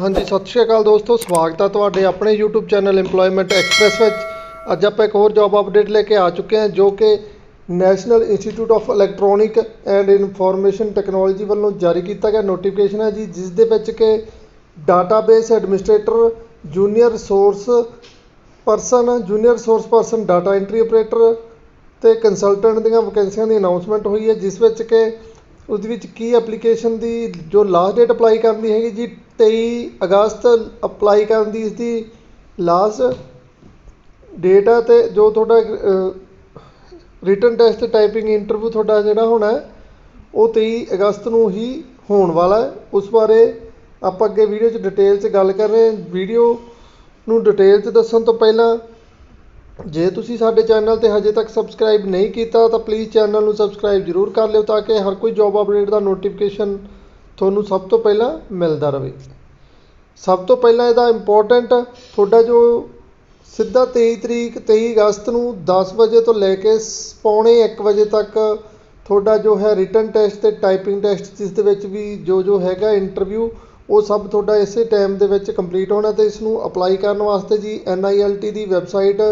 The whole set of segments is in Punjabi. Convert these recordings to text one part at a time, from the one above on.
ਹਾਂਜੀ, ਸਤਿ ਸ਼੍ਰੀ ਅਕਾਲ ਦੋਸਤੋ, ਸਵਾਗਤ ਹੈ ਤੁਹਾਡੇ ਆਪਣੇ YouTube ਚੈਨਲ EMPLOYMENT ਐਕਸਪ੍ਰੈਸ ਵਿੱਚ। ਅੱਜ ਆਪਾਂ ਇੱਕ ਹੋਰ ਜੌਬ ਅਪਡੇਟ ਲੈ ਕੇ ਆ ਚੁੱਕੇ ਹਾਂ, ਜੋ ਕਿ national institute of electronic and information technology ਵੱਲੋਂ ਜਾਰੀ ਕੀਤਾ ਗਿਆ ਨੋਟੀਫਿਕੇਸ਼ਨ ਹੈ ਜੀ, ਜਿਸ ਦੇ ਵਿੱਚ ਕਿ database administrator junior resource person junior resource person data entry operator ਤੇ ਕੰਸਲਟੈਂਟ ਦੀਆਂ ਵੈਕੈਂਸੀਆਂ ਦੀ ਅਨਾਉਂਸਮੈਂਟ ਹੋਈ ਹੈ, ਜਿਸ ਵਿੱਚ ਕਿ ਉਹਦੇ ਵਿੱਚ ਕੀ ਐਪਲੀਕੇਸ਼ਨ ਦੀ ਜੋ ਲਾਸਟ ਡੇਟ ਅਪਲਾਈ ਕਰਨ ਦੀ ਹੈਗੀ ਜੀ ਤੇਈ ਅਗਸਤ ਅਪਲਾਈ ਕਰਨ ਦੀ ਇਸਦੀ ਲਾਸਟ ਡੇਟ ਹੈ ਅਤੇ ਜੋ ਤੁਹਾਡਾ ਰਿਟਨ ਟੈਸਟ ਟਾਈਪਿੰਗ ਇੰਟਰਵਿਊ ਤੁਹਾਡਾ ਜਿਹੜਾ ਹੋਣਾ ਉਹ ਤੇਈ ਅਗਸਤ ਨੂੰ ਹੀ ਹੋਣ ਵਾਲਾ ਉਸ ਬਾਰੇ ਆਪਾਂ ਅੱਗੇ ਵੀਡੀਓ 'ਚ ਡਿਟੇਲ 'ਚ ਗੱਲ ਕਰ ਰਹੇ ਵੀਡੀਓ ਨੂੰ ਡਿਟੇਲ 'ਚ ਦੱਸਣ ਤੋਂ ਪਹਿਲਾਂ, ਜੇ ਤੁਸੀਂ ਸਾਡੇ ਚੈਨਲ ਤੇ ਹਜੇ ਤੱਕ ਸਬਸਕ੍ਰਾਈਬ ਨਹੀਂ ਕੀਤਾ, ਤਾਂ ਪਲੀਜ਼ ਚੈਨਲ ਨੂੰ ਸਬਸਕ੍ਰਾਈਬ ਜ਼ਰੂਰ ਕਰ ਲਿਓ ਤਾਂ ਕਿ ਹਰ ਕੋਈ ਜੌਬ ਅਪਡੇਟ ਦਾ ਨੋਟੀਫਿਕੇਸ਼ਨ ਤੁਹਾਨੂੰ ਸਭ ਤੋਂ ਪਹਿਲਾਂ ਮਿਲਦਾ ਰਹੇ। ਸਭ ਤੋਂ ਪਹਿਲਾਂ ਇਹਦਾ ਇੰਪੋਰਟੈਂਟ ਤੁਹਾਡਾ ਜੋ ਸਿੱਧਾ 23 ਤਰੀਕ 23 ਅਗਸਤ ਨੂੰ 10 ਵਜੇ ਤੋਂ ਲੈ ਕੇ ਸ- ਪੌਣੇ 1 ਵਜੇ ਤੱਕ ਤੁਹਾਡਾ ਜੋ ਹੈ ਰਿਟਨ ਟੈਸਟ ਤੇ ਟਾਈਪਿੰਗ ਟੈਸਟ ਜਿਸ ਦੇ ਵਿੱਚ ਵੀ ਜੋ ਜੋ ਹੈਗਾ ਇੰਟਰਵਿਊ ਉਹ ਸਭ ਤੁਹਾਡਾ ਇਸੇ ਟਾਈਮ ਦੇ ਵਿੱਚ ਕੰਪਲੀਟ ਹੋਣਾ ਤੇ ਇਸ ਨੂੰ ਅਪਲਾਈ ਕਰਨ ਵਾਸਤੇ ਜੀ NILT ਦੀ ਵੈਬਸਾਈਟ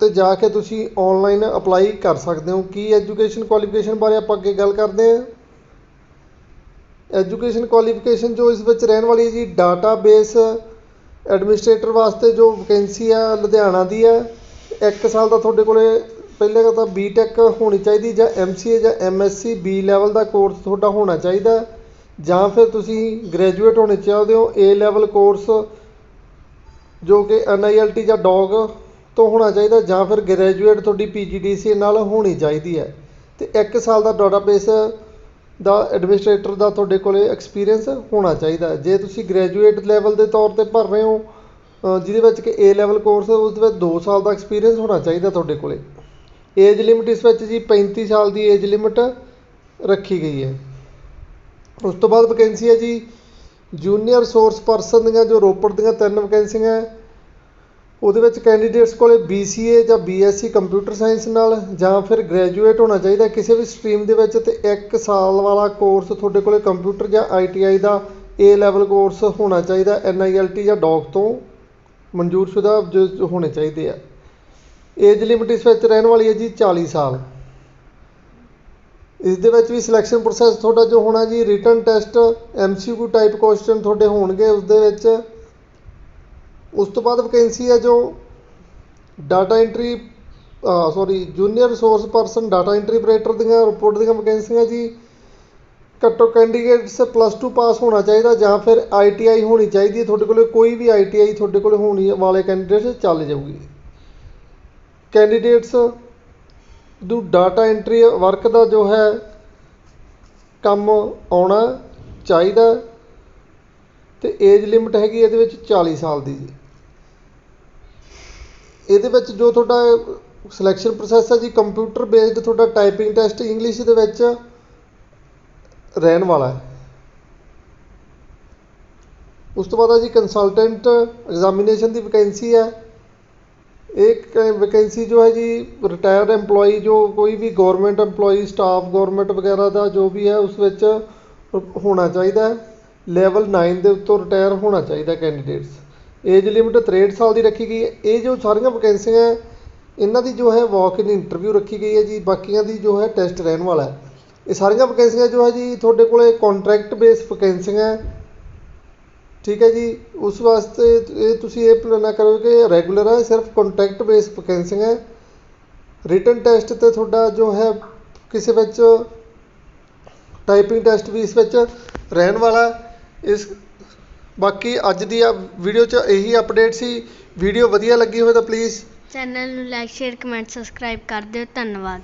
ਤੇ ਜਾ ਕੇ ਤੁਸੀਂ ਆਨਲਾਈਨ ਅਪਲਾਈ ਕਰ ਸਕਦੇ ਹੋ। ਕੀ ਐਜੂਕੇਸ਼ਨ ਕੁਆਲੀਫਿਕੇਸ਼ਨ ਬਾਰੇ ਆਪਾਂ ਅੱਗੇ ਗੱਲ ਕਰਦੇ ਹਾਂ? ਐਜੂਕੇਸ਼ਨ ਕੁਆਲੀਫਿਕੇਸ਼ਨ ਜੋ ਇਸ ਵਿੱਚ ਰਹਿਣ ਵਾਲੀ ਹੈ ਜੀ ਡਾਟਾਬੇਸ ਐਡਮਿਨਿਸਟ੍ਰੇਟਰ ਵਾਸਤੇ ਜੋ ਵੈਕੈਂਸੀ ਆ ਲੁਧਿਆਣਾ ਦੀ ਹੈ, ਇੱਕ ਸਾਲ ਦਾ ਤੁਹਾਡੇ ਕੋਲੇ ਪਹਿਲੇ ਤਾਂ ਬੀਟੈਕ ਹੋਣੀ ਚਾਹੀਦੀ ਜਾਂ ਐਮਸੀਏ ਜਾਂ ਐਮਐਸਸੀ ਬੀ ਲੈਵਲ ਦਾ ਕੋਰਸ ਤੁਹਾਡਾ ਹੋਣਾ ਚਾਹੀਦਾ ਜਾਂ ਫਿਰ ਤੁਸੀਂ ਗ੍ਰੈਜੂਏਟ ਹੋਣੇ ਚਾਹੁੰਦੇ ਹੋ ਏ ਲੈਵਲ ਕੋਰਸ ਜੋ ਕਿ NILT ਜਾਂ ਡੌਗ ਤੋਂ ਹੋਣਾ ਚਾਹੀਦਾ, ਜਾਂ ਫਿਰ ਗ੍ਰੈਜੂਏਟ ਤੁਹਾਡੀ PGDCA ਨਾਲ ਹੋਣੀ ਚਾਹੀਦੀ ਹੈ। ਤੇ ਇੱਕ ਸਾਲ ਦਾ ਡਾਟਾਬੇਸ ਦਾ ਐਡਮਿਨਿਸਟ੍ਰੇਟਰ ਦਾ ਤੁਹਾਡੇ ਕੋਲੇ ਐਕਸਪੀਰੀਅੰਸ ਹੋਣਾ ਚਾਹੀਦਾ। ਜੇ ਤੁਸੀਂ ਗ੍ਰੈਜੂਏਟ ਲੈਵਲ ਦੇ ਤੌਰ ਤੇ ਭਰ ਰਹੇ ਹੋ ਜਿਹਦੇ ਵਿੱਚ ਕਿ ਏ ਲੈਵਲ ਕੋਰਸ ਉਸ ਦੇ ਵਿੱਚ ਦੋ ਸਾਲ ਦਾ ਐਕਸਪੀਰੀਅੰਸ ਹੋਣਾ ਚਾਹੀਦਾ ਤੁਹਾਡੇ ਕੋਲੇ। ਏਜ ਲਿਮਿਟ ਇਸ ਵਿੱਚ ਜੀ 35 ਸਾਲ ਦੀ ਏਜ ਲਿਮਿਟ ਰੱਖੀ ਗਈ ਹੈ। ਉਸ ਤੋਂ ਬਾਅਦ ਵੈਕੈਂਸੀ ਹੈ ਜੀ ਜੂਨੀਅਰ ਸੋਰਸ ਪਰਸਨ ਦੀਆਂ ਜੋ ਰੋਪੜ ਦੀਆਂ ਤਿੰਨ ਵੈਕੈਂਸੀਆਂ ਉਹਦੇ ਵਿੱਚ ਕੈਂਡੀਡੇਟਸ ਕੋਲੇ BCA ਜਾਂ BSc ਕੰਪਿਊਟਰ ਸਾਇੰਸ ਨਾਲ ਜਾਂ ਫਿਰ ਗ੍ਰੈਜੂਏਟ ਹੋਣਾ ਚਾਹੀਦਾ ਕਿਸੇ ਵੀ ਸਟਰੀਮ ਦੇ ਵਿੱਚ ਤੇ 1 ਸਾਲ ਵਾਲਾ ਕੋਰਸ ਤੁਹਾਡੇ ਕੋਲੇ ਕੰਪਿਊਟਰ ਜਾਂ ITI ਦਾ A ਲੈਵਲ ਕੋਰਸ ਹੋਣਾ ਚਾਹੀਦਾ NILT ਜਾਂ ਡੌਗ ਤੋਂ ਮਨਜ਼ੂਰਸ਼ੁਦਾ ਜੋ ਜੋ ਹੋਣੇ ਚਾਹੀਦੇ ਆ। ਏਜ ਲਿਮਿਟ ਇਸ ਵਿੱਚ ਰਹਿਣ ਵਾਲੀ ਹੈ ਜੀ 40 ਸਾਲ। ਇਸ ਦੇ ਵਿੱਚ ਵੀ ਸਿਲੈਕਸ਼ਨ ਪ੍ਰੋਸੈਸ ਤੁਹਾਡਾ ਜੋ ਹੋਣਾ ਜੀ written test MCQ type question ਤੁਹਾਡੇ ਹੋਣਗੇ, ਉਸ ਦੇ ਵਿੱਚ ਉਸ ਤੋਂ ਬਾਅਦ ਵੈਕੈਂਸੀ ਹੈ ਜੋ data entry sorry junior resource person data entry operator ਦੀਆਂ ਰਿਪੋਰਟ ਦੀਆਂ ਵੈਕੈਂਸੀਆਂ ਜੀ, ਘੱਟੋ ਕੈਂਡੀਡੇਟਸ ਪਲੱਸ 2 ਪਾਸ ਹੋਣਾ ਚਾਹੀਦਾ ਜਾਂ ਫਿਰ ITI ਹੋਣੀ ਚਾਹੀਦੀ ਹੈ। ਤੁਹਾਡੇ ਕੋਲੇ ਕੋਈ ਵੀ ITI ਤੁਹਾਡੇ ਕੋਲੇ ਹੋਣੀ ਵਾਲੇ ਕੈਂਡੀਡੇਟਸ ਚੱਲ ਜਾਊਗੀ। ਕੈਂਡੀਡੇਟਸ ਨੂੰ ਡਾਟਾ ਐਂਟਰੀ ਵਰਕ ਦਾ ਜੋ ਹੈ, ਕੰਮ ਆਉਣਾ ਚਾਹੀਦਾ ਤੇ ਏਜ ਲਿਮਿਟ ਹੈਗੀ ਇਹਦੇ ਵਿੱਚ 40 ਸਾਲ ਦੀ ਜੀ। ਇਹਦੇ ਵਿੱਚ ਜੋ ਤੁਹਾਡਾ ਸਿਲੈਕਸ਼ਨ ਪ੍ਰੋਸੈਸ ਹੈ ਜੀ ਕੰਪਿਊਟਰ ਬੇਸਡ ਤੁਹਾਡਾ ਟਾਈਪਿੰਗ ਟੈਸਟ ਇੰਗਲਿਸ਼ ਦੇ ਵਿੱਚ ਰਹਿਣ ਵਾਲਾ ਹੈ। ਉਸ ਤੋਂ ਬਾਅਦ ਆ ਜੀ ਕੰਸਲਟੈਂਟ ਐਗਜ਼ਾਮੀਨੇਸ਼ਨ ਦੀ ਵੈਕੈਂਸੀ ਹੈ। ਇੱਕ ਵੈਕੈਂਸੀ ਜੋ ਹੈ ਜੀ ਰਿਟਾਇਰਡ EMPLOYE ਜੋ ਕੋਈ ਵੀ ਗਵਰਨਮੈਂਟ EMPLOYE ਸਟਾਫ ਗਵਰਨਮੈਂਟ ਵਗੈਰਾ ਦਾ ਜੋ ਵੀ ਹੈ, ਉਸ ਵਿੱਚ ਹੋਣਾ ਚਾਹੀਦਾ ਲੈਵਲ 9 ਦੇ ਉੱਤੋਂ ਰਿਟਾਇਰ ਹੋਣਾ ਚਾਹੀਦਾ ਕੈਂਡੀਡੇਟਸ ਏਜ ਲਿਮਿਟ 63 ਸਾਲ ਦੀ ਰੱਖੀ ਗਈ ਹੈ। ਇਹ ਜੋ ਸਾਰੀਆਂ ਵੈਕੈਂਸੀਆਂ ਹੈ, ਇਹਨਾਂ ਦੀ ਜੋ ਹੈ ਵਾਕ ਇਨ ਇੰਟਰਵਿਊ ਰੱਖੀ ਗਈ ਹੈ ਜੀ। ਬਾਕੀਆਂ ਦੀ ਜੋ ਹੈ ਟੈਸਟ ਰਹਿਣ ਵਾਲਾ ਹੈ। ਇਹ ਸਾਰੀਆਂ ਵੈਕੈਂਸੀਆਂ ਜੋ ਹੈ ਜੀ ਤੁਹਾਡੇ ਕੋਲੇ ਕੰਟਰੈਕਟ ਬੇਸ ਵੈਕੈਂਸੀਆਂ ਹੈ। ਠੀਕ ਹੈ ਜੀ। ਉਸ ਵਾਸਤੇ ਇਹ ਤੁਸੀਂ ਇਹ plan ਨਾ ਕਰੋ ਕਿ ਰੈਗੂਲਰ ਹੈ ਸਿਰਫ ਕੰਟੈਕਟ ਬੇਸ ਵੈਕੈਂਸੀਆਂ ਹੈ। ਰਿਟਨ ਟੈਸਟ ਤੇ ਤੁਹਾਡਾ ਜੋ ਹੈ ਕਿਸੇ ਵਿੱਚ ਟਾਈਪਿੰਗ ਟੈਸਟ ਵੀ ਇਸ ਵਿੱਚ ਰਹਿਣ ਵਾਲਾ ਇਸ ਬਾਕੀ ਅੱਜ ਦੀ ਆ ਵੀਡੀਓ 'ਚ ਇਹੀ ਅਪਡੇਟ ਸੀ। ਵੀਡੀਓ ਵਧੀਆ ਲੱਗੀ ਹੋਵੇ ਤਾਂ ਪਲੀਜ਼ ਚੈਨਲ ਨੂੰ ਲਾਈਕ ਸ਼ੇਅਰ ਕਮੈਂਟ ਸਬਸਕ੍ਰਾਈਬ ਕਰ ਦਿਓ। ਧੰਨਵਾਦ।